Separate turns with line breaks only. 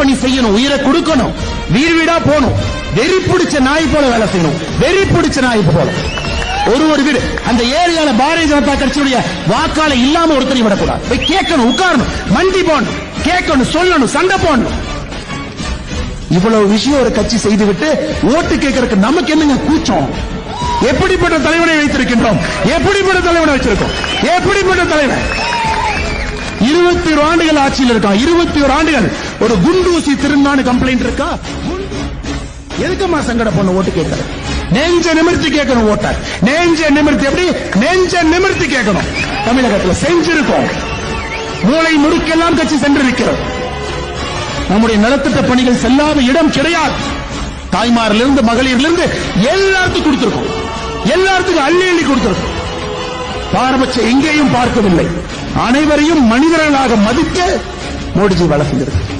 களப்பணி செய்யணும் உயிரை கொடுக்கணும். வீடு வீடா போகணும். வெறி பிடிச்ச நாய் போல வேலை செய்யணும். வெறி பிடிச்ச நாய் போல. ஒரு ஒரு வீடு. அந்த ஏரியால பாரதிய ஜனதா கட்சியுடைய வாக்காள இல்லாம ஒருத்தரையும் விடக்கூடாது. போய் கேட்கணும் உட்காரணும். மண்டி போடணும் கேட்கணும் சொல்லணும் சண்டை போடணும் இவ்வளவு விஷயம் ஒரு கட்சி செய்துவிட்டு ஓட்டு கேட்கறதுக்கு நமக்கு என்னங்க கூச்சம்? எப்படிப்பட்ட தலைவனை வைத்திருக்கின்றோம்? எப்படிப்பட்ட தலைவனை வச்சிருக்கோம்? எப்படிப்பட்ட தலைவன்? இருபத்தி ஒரு ஆண்டுகள் ஆட்சியில் இருக்கான் இருபத்தி ஒரு ஆண்டுகள். ஒரு குண்டூசி திருந்தான்னு கம்ப்ளைண்ட் இருக்கா? குண்டு- எதுக்குமா சங்கட பண்ண ஓட்டு கேட்கறது? நெஞ்ச நிமிர்த்தி கேட்கணும் ஓட்டர் நெஞ்ச நிமிர்த்தி எப்படி? நெஞ்ச நிமிர்த்தி கேட்கணும். தமிழகத்தில் செஞ்சிருக்கோம். மூளை முடுக்கெல்லாம் கட்சி சென்றிருக்கிறது. நம்முடைய நலத்திட்ட பணிகள் செல்லாத இடம் கிடையாது. தாய்மாரிலிருந்து மகளிரிலிருந்து எல்லாத்துக்கும் கொடுத்திருக்கோம். எல்லாத்துக்கும் அள்ளி அள்ளி கொடுத்திருக்கோம். பாரபட்சம் எங்கேயும் பார்க்கவில்லை. அனைவரையும் மனிதர்களாக மதித்து மோடிஜி வளர்த்திருக்கிறார்